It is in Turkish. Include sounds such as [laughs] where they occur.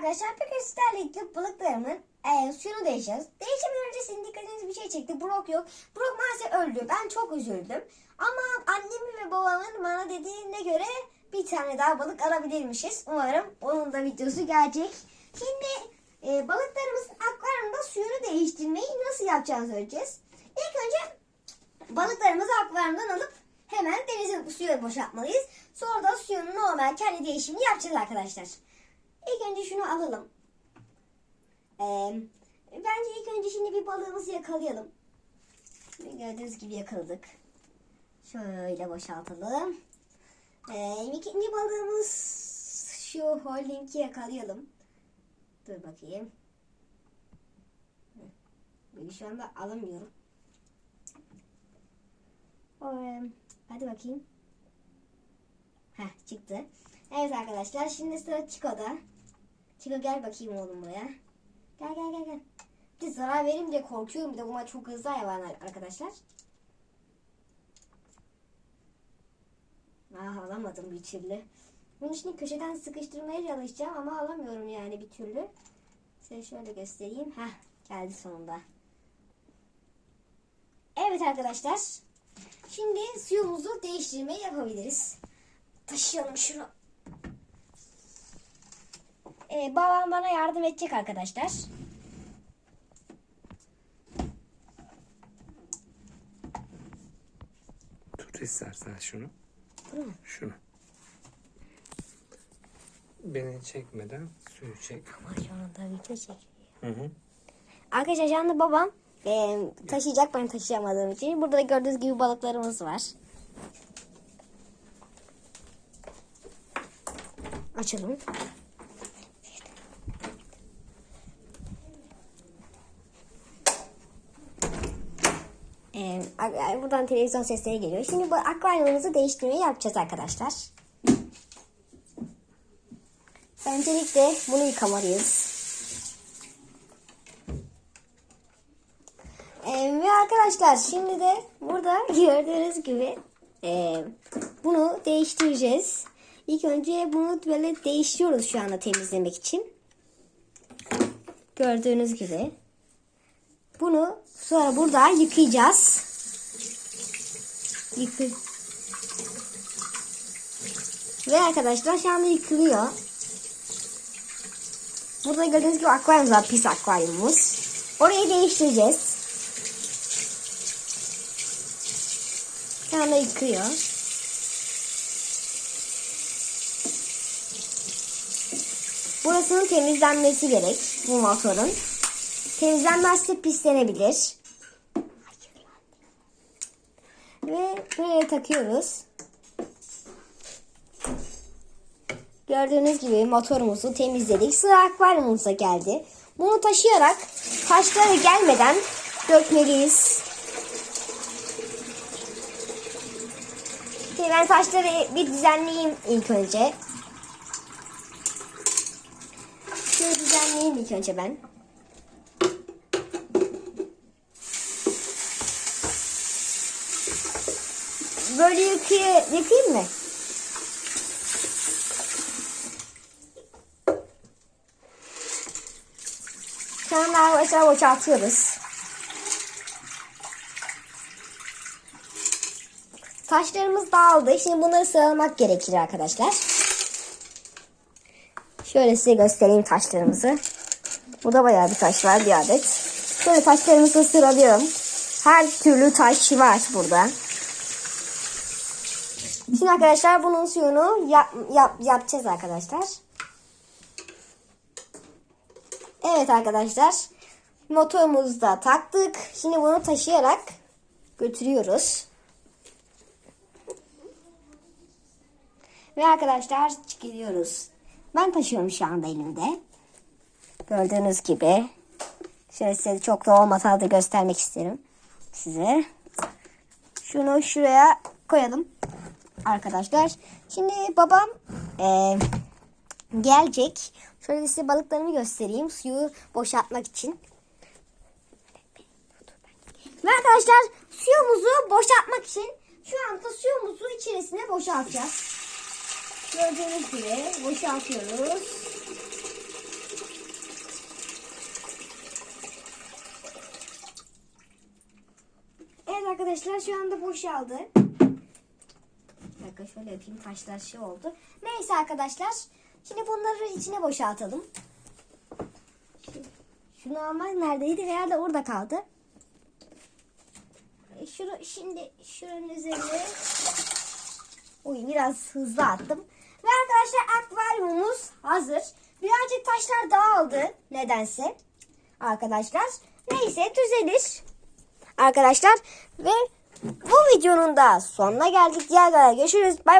arkadaşlar bugün sizlerle ilgili balıklarımın e, suyunu değişeceğiz. Değişmeden önce sizin dikkatinizi bir şey çekti. Brok yok. Brok maalesef öldü. Ben çok üzüldüm. Ama annemin ve babamın bana dediğine göre bir tane daha balık alabilirmişiz. Umarım onun da videosu gelecek. Şimdi e, balıklarımızın akvaryumda suyunu değiştirmeyi nasıl yapacağız öleceğiz. İlk önce balıklarımızı akvaryumdan alıp hemen denizin suya boşaltmalıyız. Sonra da suyun normal kendi değişimini yapacağız arkadaşlar. İlk önce şunu alalım. Ee, bence ilk önce şimdi bir balığımızı yakalayalım. Gördüğünüz gibi yakaladık. Şöyle boşaltalım. Ee, ikinci balığımız şu holding'i yakalayalım. Dur bakayım. Böyle şu anda alamıyorum. Ee, hadi bakayım. Heh çıktı. Evet arkadaşlar şimdi sıra Chico'da. Chico gel bakayım oğlum buraya. Gel gel gel gel. Bir de zarar verim diye korkuyorum. Bir de bunlar çok hızlı hayvanlar arkadaşlar. Ah alamadım bir türlü. Bunu şimdi köşeden sıkıştırmaya çalışacağım ama alamıyorum yani bir türlü. Size şöyle göstereyim. Heh geldi sonunda. Evet arkadaşlar. Şimdi suyumuzu değiştirmeyi yapabiliriz. Taşıyalım şunu. Ee, babam bana yardım edecek arkadaşlar. Tut istersen şunu. Bunu mu? Şunu. Beni çekmeden suyu çek. Ama şu anda video çekiyor. Hı hı. Arkadaşlar şu anda babam e, taşıyacak ben taşıyamadığım için. Burada da gördüğünüz gibi balıklarımız var. Açalım. Ee, a- buradan televizyon sesleri geliyor. Şimdi bu akvaryumumuzu değiştirmeyi yapacağız arkadaşlar. Öncelikle bunu yıkamalıyız. Ee, ve arkadaşlar şimdi de burada [laughs] gördüğünüz gibi e, bunu değiştireceğiz. İlk önce bunu böyle değiştiriyoruz şu anda temizlemek için. Gördüğünüz gibi. Bunu sonra burada yıkayacağız. Yıkı. Ve arkadaşlar şu anda yıkılıyor. Burada gördüğünüz gibi akvaryum var. Pis akvaryumumuz. Orayı değiştireceğiz. Şu anda yıkıyor. Burasının temizlenmesi gerek. Bu motorun. Temizlenmezse pislenebilir. Ve buraya takıyoruz. Gördüğünüz gibi motorumuzu temizledik. Sıra akvaryumumuza geldi. Bunu taşıyarak taşları gelmeden dökmeliyiz. Ben taşları bir düzenleyeyim ilk önce. Şöyle düzenleyeyim ilk önce ben. Böyle yıkayı, yıkayayım mı? Anda arkadaşlar boşaltıyoruz. Taşlarımız dağıldı. Şimdi bunları sıralamak gerekir arkadaşlar. Şöyle size göstereyim taşlarımızı. Burada bayağı bir taş var bir adet. Şöyle taşlarımızı sıralıyorum. Her türlü taş var burada. Şimdi arkadaşlar bunun suyunu yap, yap, yapacağız arkadaşlar. Evet arkadaşlar. Motorumuzu da taktık. Şimdi bunu taşıyarak götürüyoruz. Ve arkadaşlar gidiyoruz. Ben taşıyorum şu anda elimde. Gördüğünüz gibi. Şöyle size çok da olmasa da göstermek isterim size. Şunu şuraya koyalım arkadaşlar. Şimdi babam e, gelecek. Şöyle size balıklarımı göstereyim. Suyu boşaltmak için. Ve arkadaşlar suyumuzu boşaltmak için şu anda suyumuzu içerisine boşaltacağız. Gördüğünüz gibi boşaltıyoruz. Evet arkadaşlar şu anda boşaldı. Dakika şöyle yapayım taşlar şey oldu. Neyse arkadaşlar. Şimdi bunları içine boşaltalım. Şu- Şunu almak neredeydi? Herhalde orada kaldı. E, Şunu şimdi şuranın üzerine Oy biraz hızlı attım. Ve arkadaşlar akvaryumumuz hazır. Birazcık taşlar dağıldı nedense. Arkadaşlar neyse düzelir. Arkadaşlar ve bu videonun da sonuna geldik. Diğer görüşürüz. Bay bay.